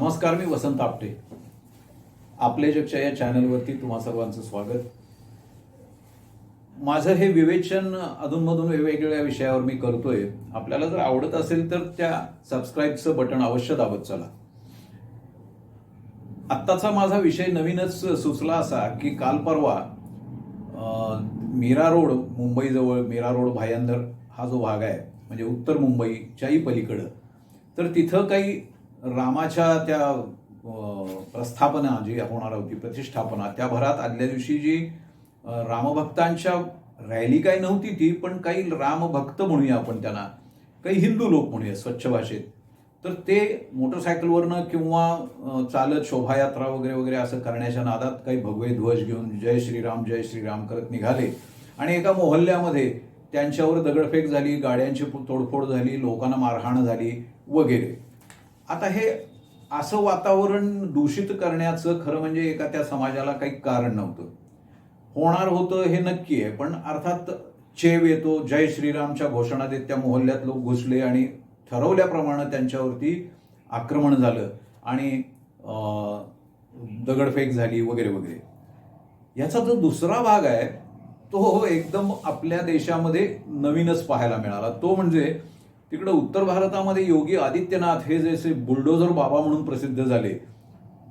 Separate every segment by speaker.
Speaker 1: नमस्कार मी वसंत आपटे. आपले जगच्या या चॅनलवरती तुम्हा सर्वांचं स्वागत. माझं हे विवेचन अधूनमधून वेगवेगळ्या विषयावर मी करतोय. आपल्याला जर आवडत असेल तर त्या सबस्क्राईबचं बटन अवश्य दाबत चला. आत्ताचा माझा विषय नवीनच सुचला असा की काल परवा मीरा रोड मुंबईजवळ मीरा रोड भायंदर हा जो भाग आहे म्हणजे उत्तर मुंबईच्याही पलीकडं तर तिथं काही रामाच्या त्या प्रस्थापना जी होणार होती प्रतिष्ठापना त्या भरात आदल्या दिवशी जी रामभक्तांच्या रॅली काही नव्हती ती पण काही रामभक्त म्हणूया आपण त्यांना. काही हिंदू लोक म्हणूया स्वच्छ भाषेत. तर ते मोटरसायकलवरनं किंवा चालत शोभायात्रा वगैरे वगैरे असं करण्याच्या नादात काही भगवे ध्वज घेऊन जय श्रीराम जय श्रीराम करत निघाले. आणि एका मोहल्ल्यामध्ये त्यांच्यावर दगडफेक झाली गाड्यांची तोडफोड झाली लोकांना मारहाण झाली वगैरे. आता हे असं वातावरण दूषित करण्याचं खरं म्हणजे एका त्या समाजाला काही कारण नव्हतं. होणार होतं हे नक्की आहे पण अर्थात चेव येतो जय श्रीरामच्या घोषणा देत त्या मोहल्ल्यात लोक घुसले आणि ठरवल्याप्रमाणे त्यांच्यावरती आक्रमण झालं आणि दगडफेक झाली वगैरे वगैरे. याचा जो दुसरा भाग आहे तो एकदम आपल्या देशामध्ये नवीनच पाहायला मिळाला. तो म्हणजे तिकडं उत्तर भारतामध्ये योगी आदित्यनाथ हे जसे बुलडोझर बाबा म्हणून प्रसिद्ध झाले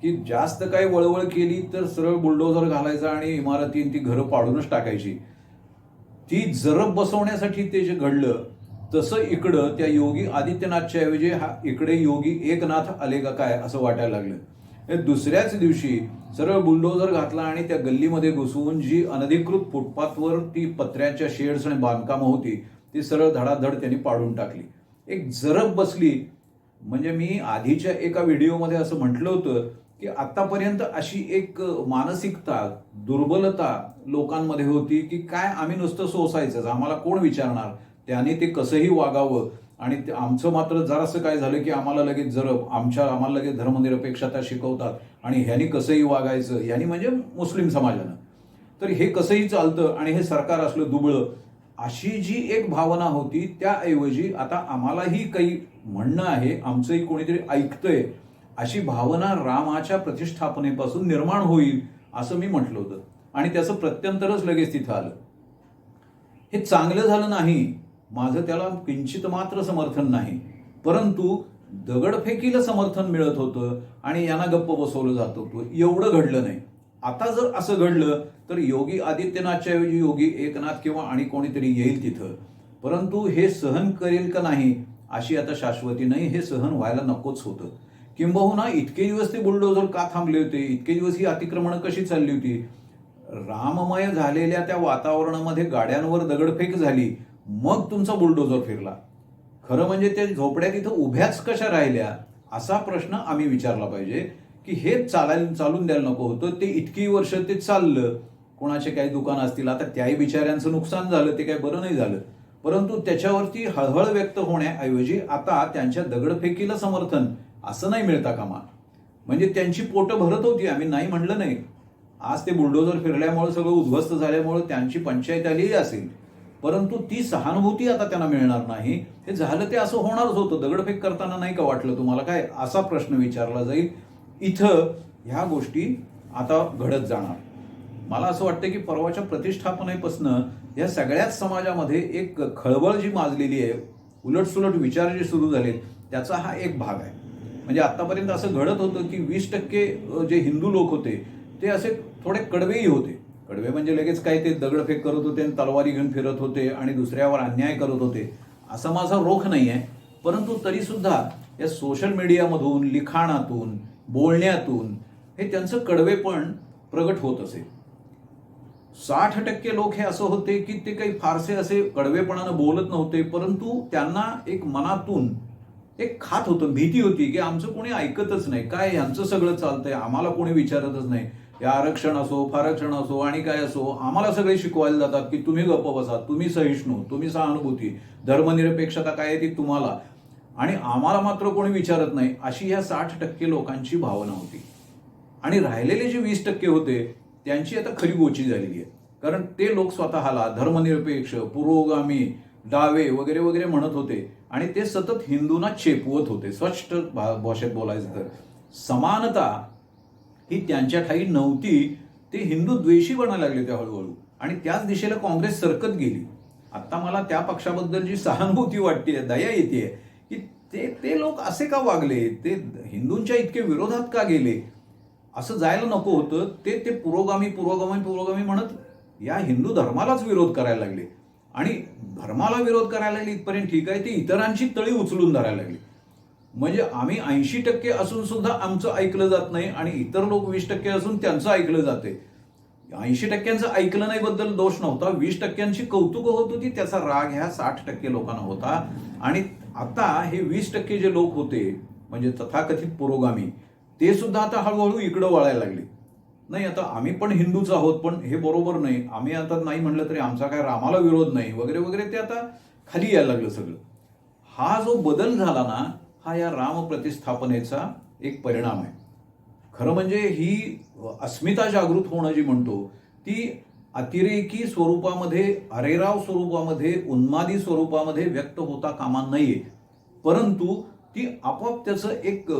Speaker 1: की जास्त काही वळवळ केली तर सरळ बुलडोझर घालायचा आणि इमारती ती घरं पाडूनच टाकायची. ती जरब बसवण्यासाठी ते जे घडलं तसं इकडं त्या योगी आदित्यनाथच्या ऐवजी हा इकडे योगी एकनाथ आले का काय असं वाटायला लागलं. हे दुसऱ्याच दिवशी सरळ बुलडोझर घातला आणि त्या गल्लीमध्ये घुसवून जी अनधिकृत फुटपाथवर ती पत्र्याच्या शेड्स आणि बांधकामं होती ती सरळ धडाधड त्यांनी पाडून टाकली. एक जरब बसली. म्हणजे मी आधीच्या एका व्हिडिओमध्ये असं म्हटलं होतं की आतापर्यंत अशी एक मानसिकता दुर्बलता लोकांमध्ये होती की काय आम्ही नुसतं सोसायचंच आम्हाला कोण विचारणार? त्याने ते कसंही वागावं. आणि ते आमचं मात्र जरासं काय झालं की आम्हाला लगेच जरब आमच्या आम्हाला लगेच धर्मनिरपेक्षता शिकवतात. आणि ह्यानी कसंही वागायचं ह्यानी म्हणजे मुस्लिम समाजानं. तर हे कसंही चालतं आणि हे सरकार असलं दुबळं अशी जी एक भावना होती त्याऐवजी आता आम्हालाही काही म्हणणं आहे आमचंही कोणीतरी ऐकतंय अशी भावना रामाच्या प्रतिष्ठापनेपासून निर्माण होईल असं मी म्हटलं होतं. आणि त्याचं प्रत्यंतरच लगेच तिथं आलं. हे चांगलं झालं नाही. माझं त्याला किंचित मात्र समर्थन नाही. परंतु दगडफेकीला समर्थन मिळत होतं आणि यांना गप्प बसवलं जात होतं. एवढं घडलं नाही. आता जर असं घडलं तर योगी आदित्यनाथच्या ऐवजी योगी एकनाथ किंवा आणि कोणीतरी येईल तिथं. परंतु हे सहन करेल का नाही अशी आता शाश्वती नाही हे सहन व्हायला नकोच होतं. किंबहुना इतके दिवस ते बुलडोझर का थांबले होते? इतके दिवस ही अतिक्रमणं कशी चालली होती? राममय झालेल्या त्या वातावरणामध्ये गाड्यांवर दगडफेक झाली मग तुमचा बुलडोझर फिरला. खरं म्हणजे ते झोपड्या तिथं उभ्याच कशा राहिल्या असा प्रश्न आम्ही विचारला पाहिजे. की हे चालायला चालून द्यायला नको होतं. ते इतकी वर्ष ते चाललं. कोणाचे काही दुकान असतील. आता त्याही बिचाऱ्यांचं नुकसान झालं. ते काही बरं नाही झालं. परंतु त्याच्यावरती हळहळ व्यक्त होण्याऐवजी आता त्यांच्या दगडफेकीला समर्थन असं नाही मिळता कामा. म्हणजे त्यांची पोटं भरत होती. आम्ही नाही म्हणलं नाही. आज ते बुलडोजर फिरल्यामुळे सगळं उद्ध्वस्त झाल्यामुळे त्यांची पंचायत आलीही असेल. परंतु ती सहानुभूती आता त्यांना मिळणार नाही. हे झालं ते असं होणारच होतं. दगडफेक करताना नाही का वाटलं तुम्हाला? काय? असा प्रश्न विचारला जाईल. इथं ह्या गोष्टी आता घडत जाणार. मला असं वाटतं की परवाच्या प्रतिष्ठापनेपासनं या सगळ्याच समाजामध्ये एक खळबळ जी माजलेली आहे उलटसुलट विचार जे सुरू झाले त्याचा हा एक भाग आहे. म्हणजे आत्तापर्यंत असं घडत होतं की वीस टक्के जे हिंदू लोक होते ते असे थोडे कडवेही होते. कडवे म्हणजे लगेच काही ते दगडफेक करत होते आणि तलवारी घेऊन फिरत होते आणि दुसऱ्यावर अन्याय करत होते. असा माझा रोख नाही आहे परंतु तरीसुद्धा या सोशल मीडियामधून लिखाणातून बोलण्यातून हे त्यांचं कडवेपण प्रगट होत असे. साठ टक्के लोक हे असं होते की ते काही फारसे असे कडवेपणानं बोलत नव्हते परंतु त्यांना एक मनातून एक खात होतं भीती होती की आमचं कोणी ऐकतच नाही. काय यांचं सगळं चालतंय? आम्हाला कोणी विचारतच नाही. या आरक्षण असो फारक्षण असो आणि काय असो आम्हाला सगळे शिकवायला जातात की तुम्ही गप्प बसा तुम्ही सहिष्णू तुम्ही सहानुभूती. धर्मनिरपेक्षता काय आहे ती तुम्हाला? आणि आम्हाला मात्र कोणी विचारत नाही अशी ह्या साठ टक्के लोकांची भावना होती. आणि राहिलेले जे वीस टक्के होते त्यांची आता खरी गोची झालेली आहे. कारण ते लोक स्वतःला धर्मनिरपेक्ष पुरोगामी डावे वगैरे वगैरे म्हणत होते. आणि ते सतत हिंदूंना चेपवत होते स्वच्छ भा- भाषेत बोलायचं तर. समानता ही त्यांच्या ठाई नव्हती ते हिंदू द्वेषी बनायला लागले त्या हळूहळू. आणि त्याच दिशेला काँग्रेस सरकत गेली. आता मला त्या पक्षाबद्दल जी सहानुभूती वाटते दया येते आहे ते ते लोक असे का वागले? ते हिंदूंच्या इतके विरोधात का गेले? असं जायला नको होतं. ते ते पुरोगामी पुरोगामी पुरोगामी म्हणत या हिंदू धर्मालाच विरोध करायला लागले. आणि धर्माला विरोध करायला लागले इथपर्यंत ठीक आहे. ते इतरांची तळी उचलून धरायला लागली. म्हणजे आम्ही ऐंशी टक्के असून सुद्धा आमचं ऐकलं जात नाही आणि इतर लोक वीस टक्के असून त्यांचं ऐकलं जाते. ऐंशी टक्क्यांचं ऐकलं नाही बद्दल दोष नव्हता. वीस टक्क्यांची कौतुक होत होती. त्याचा राग ह्या साठ टक्के लोकांना होता. आणि आता हे वीस टक्के जे लोक होते म्हणजे तथाकथित पुरोगामी ते सुद्धा आता हळूहळू इकडं वळायला लागले. नाही आता आम्ही पण हिंदूच आहोत पण हे बरोबर नाही. आम्ही आता नाही म्हटलं तरी आमचा काय रामाला विरोध नाही वगैरे वगैरे ते आता खाली यायला लागलं सगळं. हा जो बदल झाला ना हा या राम प्रतिस्थापनेचा एक परिणाम आहे. खरं म्हणजे ही अस्मिता जागृत होणं जी म्हणतो ती अतिरेकी स्वरूपामध्ये अरेराव स्वरूपामध्ये उन्मादी स्वरूपामध्ये व्यक्त होता कामा नये. परंतु ती आपोआप त्याचं एक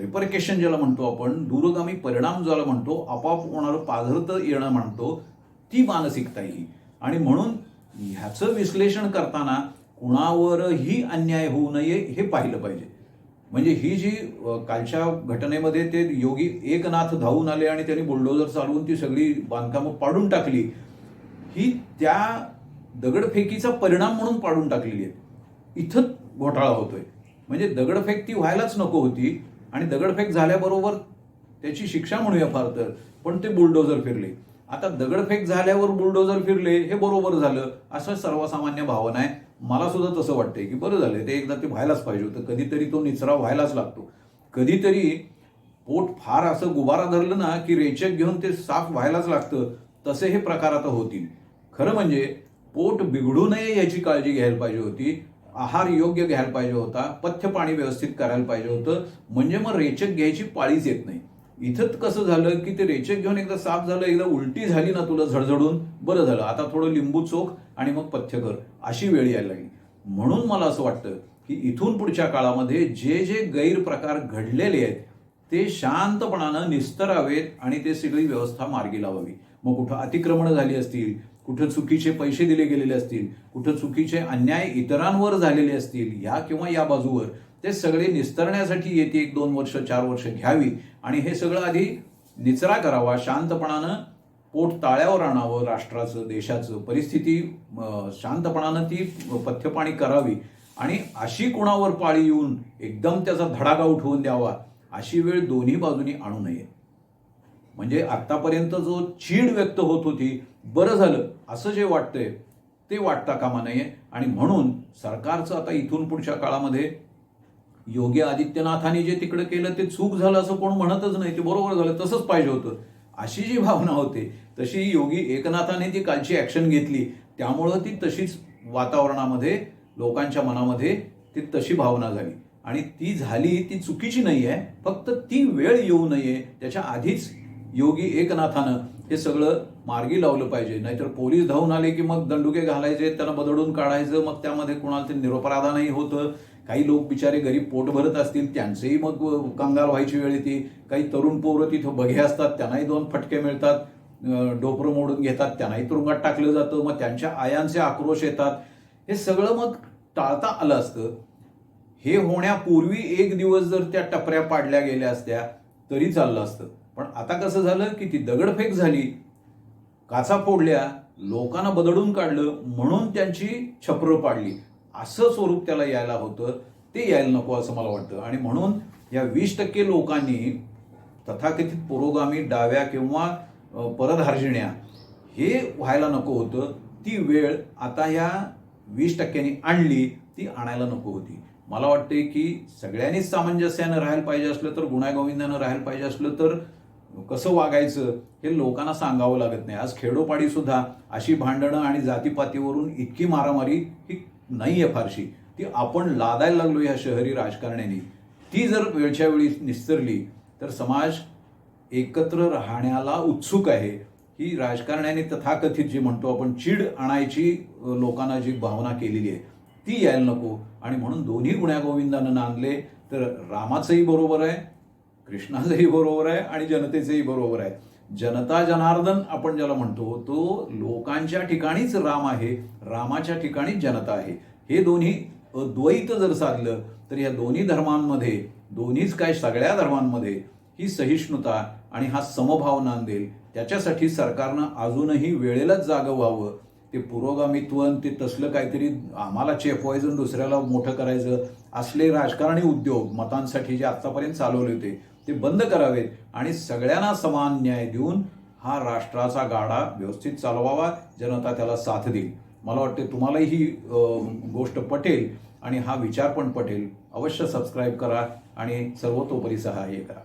Speaker 1: रिपरकेशन ज्याला म्हणतो आपण दूरगामी परिणाम ज्याला म्हणतो आपोआप होणारं पाझरतं येणं म्हणतो ती मानसिकता ही. आणि म्हणून ह्याचं विश्लेषण करताना कुणावरही अन्याय होऊ नये हे पाहिलं पाहिजे. म्हणजे ही जी कालच्या घटनेमध्ये ते योगी एकनाथ धावून आले आणि त्यांनी बुलडोजर चालवून ती सगळी बांधकामं पाडून टाकली ही त्या दगडफेकीचा परिणाम म्हणून पाडून टाकलेली आहे. इथं घोटाळा होतोय. म्हणजे दगडफेक ती व्हायलाच नको होती आणि दगडफेक झाल्याबरोबर त्याची शिक्षा म्हणूया फार तर पण ते बुलडोजर फिरले. आता दगडफेक झाल्यावर बुलडोजर फिरले हे बरोबर झालं असं सर्वसामान्य भावना आहे. मला सुद्धा तसं वाटतंय की बरं झालं ते एकदा ते व्हायलाच पाहिजे होतं. कधीतरी तो निचरा व्हायलाच लागतो. कधीतरी पोट फार असं गुबारा धरलं ना की रेचक घेऊन ते साफ व्हायलाच लागतं. तसे हे प्रकार आता होतील. खरं म्हणजे पोट बिघडू नये याची काळजी घ्यायला पाहिजे होती. आहार योग्य घ्यायला पाहिजे होता. पथ्य पाणी व्यवस्थित करायला पाहिजे होतं. म्हणजे मग रेचक घ्यायची पाळीच येत नाही. इथं कसं झालं की ते रेचक घेऊन एकदा साफ झालं एकदा उलटी झाली ना तुला झडझडून? बरं झालं. आता थोडं लिंबू चोख आणि मग पथ्य कर अशी वेळ यायला लागली. म्हणून मला असं वाटतं की इथून पुढच्या काळामध्ये जे जे गैरप्रकार घडलेले आहेत ते शांतपणानं निस्तरावेत आणि ते सगळी व्यवस्था मार्गी लावावी. मग कुठं अतिक्रमणं झाली असतील कुठं चुकीचे पैसे दिले गेलेले असतील कुठं चुकीचे अन्याय इतरांवर झालेले असतील ह्या किंवा या बाजूवर ते सगळे निस्तरण्यासाठी येते एक दोन वर्ष चार वर्ष घ्यावी. आणि हे सगळं आधी निचरा करावा शांतपणानं पोट ताळ्यावर आणावं राष्ट्राचं देशाचं. परिस्थिती शांतपणानं ती पथ्यपाणी करावी. आणि अशी कुणावर पाळी येऊन एकदम त्याचा धडाका उठवून द्यावा अशी वेळ दोन्ही बाजूनी आणू नये. म्हणजे आतापर्यंत जो चीड व्यक्त होत होती बरं झालं असं जे वाटतंय ते वाटता कामा नये. आणि म्हणून सरकारचं आता इथून पुढच्या काळामध्ये योगी आदित्यनाथांनी जे तिकडे केलं ते चूक झालं असं कोण म्हणतच नाही. ते बरोबर झालं तसंच पाहिजे होतं. अशी जी भावना होते तशी योगी एकनाथाने ती कालची ॲक्शन घेतली. त्यामुळं ती तशीच वातावरणामध्ये लोकांच्या मनामध्ये ती तशी भावना झाली. आणि ती झाली ती चुकीची नाही आहे फक्त ती वेळ येऊ नये त्याच्या आधीच योगी एकनाथानं हे सगळं मार्गी लावलं पाहिजे. नाहीतर पोलीस धावून आले की मग दंडुके घालायचे त्यांना बदडून काढायचं मग त्यामध्ये कुणाला ते निरोपराधानही होतं. काही लोक बिचारे गरीब पोट भरत असतील त्यांचेही मग कंगाल व्हायची वेळ येते. काही तरुण पोरं तिथं बघे असतात त्यांनाही दोन फटके मिळतात डोपरं मोडून घेतात त्यांनाही तुरुंगात टाकलं जातं मग त्यांच्या आयांचे आक्रोश येतात. हे सगळं मग टाळता आलं असतं. हे होण्यापूर्वी एक दिवस जर त्या टपऱ्या पाडल्या गेल्या असत्या तरी चाललं असतं. पण आता कसं झालं की ती दगडफेक झाली. काचा फोडल्या लोकांना बदडून काढलं म्हणून त्यांची छपरं पाडली. असं स्वरूप त्याला यायला होतं ते यायला नको असं मला वाटतं. आणि म्हणून या वीस टक्के लोकांनी तथाकथित पुरोगामी डाव्या किंवा परधार्जिण्या हे व्हायला नको होतं. ती वेळ आता ह्या वीस टक्क्यांनी आणली ती आणायला नको होती. मला वाटते की सगळ्यांनीच सामंजस्यानं राहायला पाहिजे असलं तर गुण्यागोविंदानं राहायला पाहिजे असलं तर कसं वागायचं हे लोकांना सांगावं लागत नाही. आज खेडोपाडीसुद्धा अशी भांडणं आणि जातीपातीवरून इतकी मारामारी ही नाही आहे फारशी. ती आपण लादायला लागलो या शहरी राजकारण्याने. ती जर वेळच्या वेळी निस्तरली तर समाज एकत्र राहण्याला उत्सुक आहे. ही राजकारण्याने तथाकथित जी म्हणतो आपण चीड आणायची लोकांना जी भावना केलेली आहे ती यायला नको. आणि म्हणून दोन्ही गुण्यागोविंदानं नांदले तर रामाचंही बरोबर आहे कृष्णाचंही बरोबर आहे आणि जनतेचंही बरोबर आहे. जनता जनार्दन आपण ज्याला म्हणतो तो लोकांच्या ठिकाणीच राम आहे रामाच्या ठिकाणीच जनता आहे. हे दोन्ही अद्वैत जर साधलं तर या दोन्ही धर्मांमध्ये दोन्हीच काय सगळ्या धर्मांमध्ये ही सहिष्णुता आणि हा समभाव नांदेल त्याच्यासाठी सरकारनं अजूनही वेळेलाच जागं व्हावं. ते पुरोगामित्व आणि ते तसलं काहीतरी आम्हाला चेपवायचं आणि दुसऱ्याला मोठं करायचं असले राजकारणी उद्योग मतांसाठी जे आत्तापर्यंत चालवले होते ते बंद करावेत आणि सगळ्यांना समान न्याय देऊन हा राष्ट्राचा गाडा व्यवस्थित चालवावा जनता त्याला साथ देईल. मला वाटते तुम्हालाही ही गोष्ट पटेल आणि हा विचार पण पटेल. अवश्य सबस्क्राईब करा आणि सर्वतोपरी सहाय्य करा.